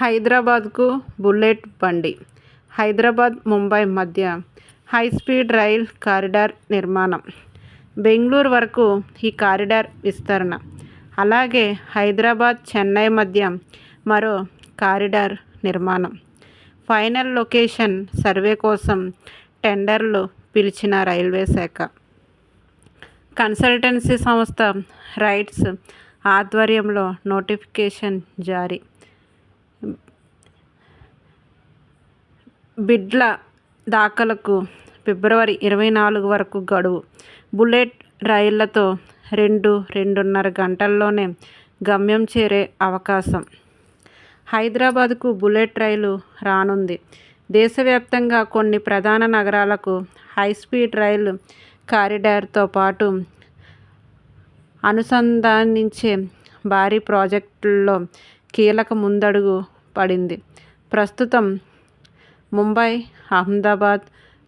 హైదరాబాద్కు బుల్లెట్ బండి. హైదరాబాద్ ముంబై మధ్య హై స్పీడ్ రైల్ కారిడార్ నిర్మాణం. బెంగళూరు వరకు ఈ కారిడార్ విస్తరణ. అలాగే హైదరాబాద్ చెన్నై మధ్య మరో కారిడార్ నిర్మాణం. ఫైనల్ లొకేషన్ సర్వే కోసం టెండర్లు పిలిచిన రైల్వే శాఖ. కన్సల్టెన్సీ సంస్థ రైట్స్ ఆధ్వర్యంలో నోటిఫికేషన్ జారీ. బిడ్ల దాఖలకు ఫిబ్రవరి ఇరవై నాలుగు వరకు గడువు. బుల్లెట్ రైళ్ళతో రెండు రెండున్నర గంటల్లోనే గమ్యం చేరే అవకాశం. హైదరాబాద్కు బుల్లెట్ రైలు రానుంది. దేశవ్యాప్తంగా కొన్ని ప్రధాన నగరాలకు హై స్పీడ్ రైలు కారిడార్తో పాటు అనుసంధానించే భారీ ప్రాజెక్టుల్లో కీలక ముందడుగు పడింది. ప్రస్తుతం ముంబై అహ్మదాబాద్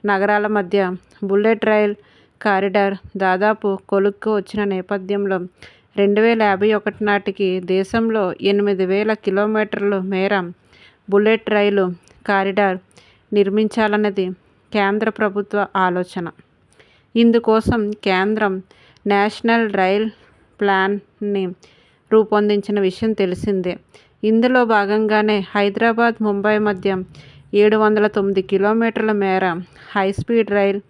నగరాల మధ్య బుల్లెట్ రైల్ కారిడార్ దాదాపు కొలుక్కు వచ్చిన నేపథ్యంలో రెండు వేల యాభై ఒకటి నాటికి దేశంలో ఎనిమిది వేల కిలోమీటర్ల మేర బుల్లెట్ రైలు కారిడార్ నిర్మించాలన్నది కేంద్ర ప్రభుత్వ ఆలోచన. ఇందుకోసం కేంద్రం నేషనల్ రైల్ ప్లాన్ని రూపొందించిన విషయం తెలిసిందే. ఇందులో భాగంగానే హైదరాబాద్ ముంబై మధ్య ఏడు వందల తొమ్మిది కిలోమీటర్ల మేర హై స్పీడ్ రైల్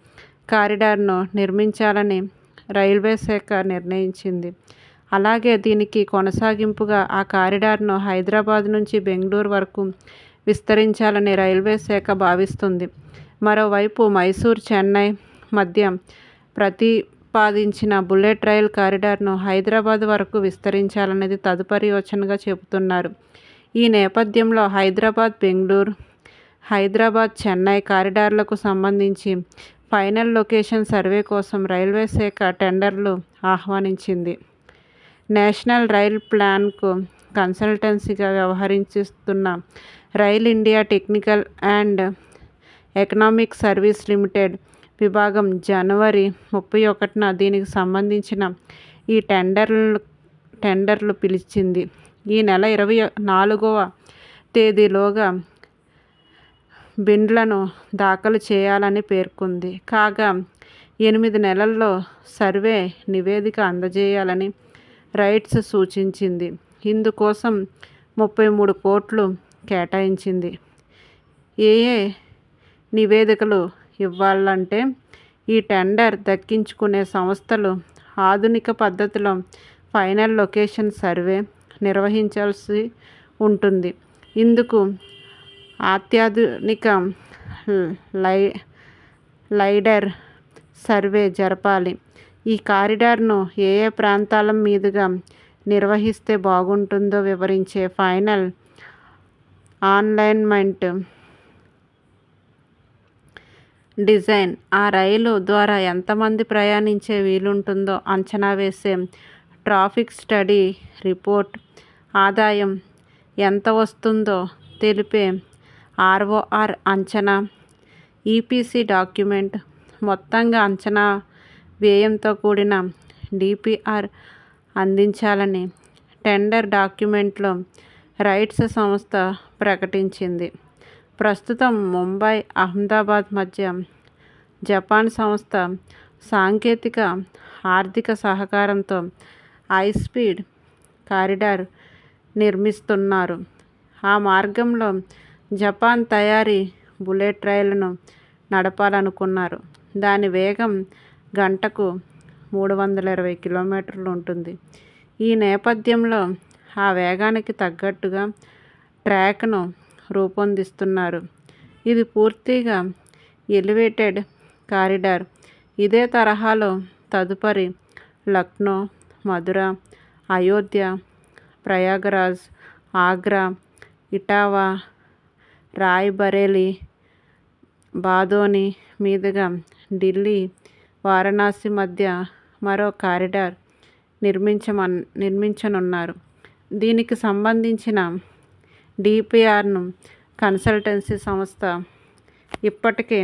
కారిడార్ను నిర్మించాలని రైల్వే శాఖ నిర్ణయించింది. అలాగే దీనికి కొనసాగింపుగా ఆ కారిడార్ను హైదరాబాద్ నుంచి బెంగళూరు వరకు విస్తరించాలని రైల్వే శాఖ భావిస్తుంది. మరోవైపు మైసూర్ చెన్నై మధ్య ప్రతి ప్రతిపాదించిన బుల్లెట్ రైల్ కారిడార్ను హైదరాబాద్ వరకు విస్తరించాలనేది తదుపరి యోచనగా చెబుతున్నారు. ఈ నేపథ్యంలో హైదరాబాద్ బెంగళూరు హైదరాబాద్ చెన్నై కారిడార్లకు సంబంధించి ఫైనల్ లొకేషన్ సర్వే కోసం రైల్వే శాఖ టెండర్లు ఆహ్వానించింది. నేషనల్ రైల్ ప్లాన్కు కన్సల్టెన్సీగా వ్యవహరిస్తున్న rail India technical and economic service limited విభాగం జనవరి ముప్పై ఒకటిన దీనికి సంబంధించిన ఈ టెండర్లు టెండర్లు పిలిచింది. ఈ నెల ఇరవై నాలుగవ తేదీలోగా బిండ్లను దాఖలు చేయాలని పేర్కొంది. కాగా ఎనిమిది నెలల్లో సర్వే నివేదిక అందజేయాలని రైట్స్ సూచించింది. ఇందుకోసం ముప్పై మూడు కోట్లు కేటాయించింది. ఏ ఏ నివేదికలు ఇవ్వాలంటే ఈ టెండర్ దక్కించుకునే సంస్థలు ఆధునిక పద్ధతిలో ఫైనల్ లొకేషన్ సర్వే నిర్వహించాల్సి ఉంటుంది. ఇందుకు అత్యాధునిక లై లైడర్ సర్వే జరపాలి. ఈ కారిడార్ను ఏ ఏ ప్రాంతాల మీదుగా నిర్వహిస్తే బాగుంటుందో వివరించే ఫైనల్ ఆన్లైన్మెంట్ డిజైన్. ఆ రైలు ద్వారా ఎంతమంది ప్రయాణించే వీలుంటుందో అంచనా వేసే ట్రాఫిక్ స్టడీ రిపోర్ట్. ఆదాయం ఎంత వస్తుందో తెలిపే ఆర్ఓఆర్ అంచనా. EPC document. మొత్తంగా అంచనా వ్యయంతో కూడిన డిపిఆర్ అందించాలని టెండర్ డాక్యుమెంట్లో రైట్స్ సంస్థ ప్రకటించింది. ప్రస్తుతం ముంబై అహ్మదాబాద్ మధ్య జపాన్ సంస్థ సాంకేతిక ఆర్థిక సహకారంతో హైస్పీడ్ కారిడార్ నిర్మిస్తున్నారు. ఆ మార్గంలో జపాన్ తయారీ బుల్లెట్ రైలును నడపాలనుకున్నారు. దాని వేగం గంటకు మూడు వందల ఇరవై కిలోమీటర్లు ఉంటుంది. ఈ నేపథ్యంలో ఆ వేగానికి తగ్గట్టుగా ట్రాక్ను రూపొందిస్తున్నారు. ఇది పూర్తిగా ఎలివేటెడ్ కారిడార్. ఇదే తరహాలో తదుపరి లక్నో మధుర అయోధ్య ప్రయాగరాజ్ ఆగ్రా ఇటావా రాయ్బరేలీ బాదోని మీదుగా ఢిల్లీ వారణాసి మధ్య మరో కారిడార్ నిర్మించమన్ నిర్మించనున్నారు. దీనికి సంబంధించిన డిపిఆర్ను కన్సల్టెన్సీ సంస్థ ఇప్పటికే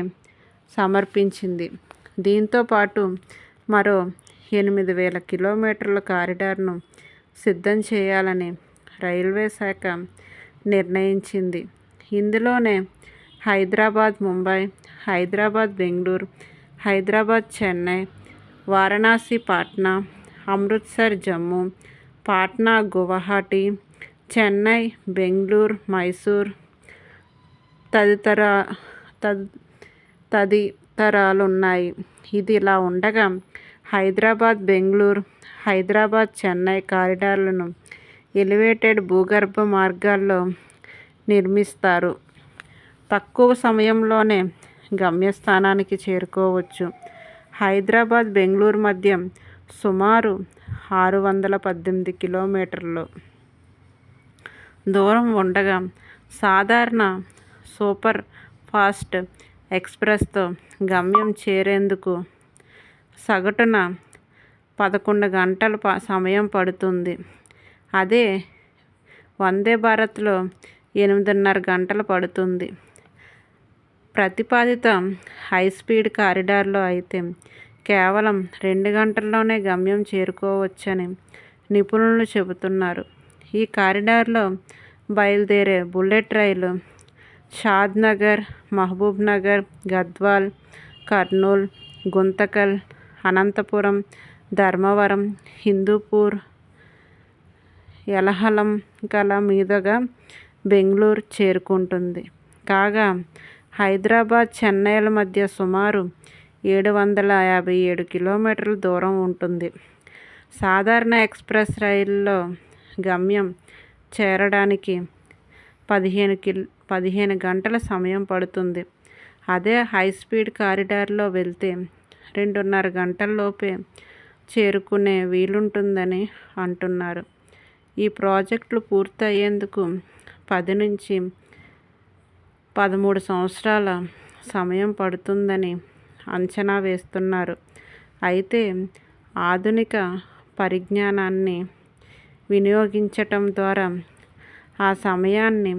సమర్పించింది. దీంతో పాటు మరో ఎనిమిది వేల కిలోమీటర్ల కారిడార్ను సిద్ధం చేయాలని రైల్వే శాఖ నిర్ణయించింది. ఇందులోనే హైదరాబాద్ ముంబై హైదరాబాద్ బెంగళూరు హైదరాబాద్ చెన్నై వారణాసి పాట్నా అమృత్సర్ జమ్మూ పాట్నా గువాహటి చెన్నై బెంగళూరు మైసూర్ తదితర తది తదితరాలు ఉన్నాయి ఇది ఇలా ఉండగా హైదరాబాద్ బెంగళూరు హైదరాబాద్ చెన్నై కారిడార్లను ఎలివేటెడ్ భూగర్భ మార్గాల్లో నిర్మిస్తారు. తక్కువ సమయంలోనే గమ్యస్థానానికి చేరుకోవచ్చు. హైదరాబాద్ బెంగళూరు మధ్య సుమారు ఆరు వందల పద్దెనిమిది కిలోమీటర్లు. దూరం ఉండగా సాధారణ సూపర్ ఫాస్ట్ ఎక్స్ప్రెస్తో గమ్యం చేరేందుకు సగటున పదకొండు గంటల సమయం పడుతుంది. అదే వందే భారత్లో ఎనిమిదిన్నర గంటలు పడుతుంది. ప్రతిపాదిత హై స్పీడ్ కారిడార్లో అయితే కేవలం రెండు గంటల్లోనే గమ్యం చేరుకోవచ్చని నిపుణులు చెబుతున్నారు. ఈ కారిడార్లో బయలుదేరే బుల్లెట్ రైలు షాద్నగర్ మహబూబ్నగర్ గద్వాల్ కర్నూల్ గుంతకల్ అనంతపురం ధర్మవరం హిందూపూర్ ఎలహలం కల మీదుగా బెంగళూరు చేరుకుంటుంది. కాగా హైదరాబాద్ చెన్నైల మధ్య సుమారు ఏడు వందల యాభై ఏడు కిలోమీటర్ల దూరం ఉంటుంది. సాధారణ ఎక్స్ప్రెస్ రైల్లో గమ్యం చేరడానికి పదిహేను కిల్ పదిహేను గంటల సమయం పడుతుంది. అదే హై స్పీడ్ కారిడార్లో వెళ్తే రెండున్నర గంటల్లోపే చేరుకునే వీలుంటుందని అంటున్నారు. ఈ ప్రాజెక్టులు పూర్తయ్యేందుకు పది నుంచి పదమూడు సంవత్సరాల సమయం పడుతుందని అంచనా వేస్తున్నారు. అయితే ఆధునిక పరిజ్ఞానాన్ని వినియోగించటం ద్వారా ఆ సమయాన్ని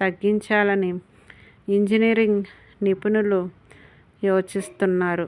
తగ్గించాలని ఇంజనీరింగ్ నిపుణులు యోచిస్తున్నారు.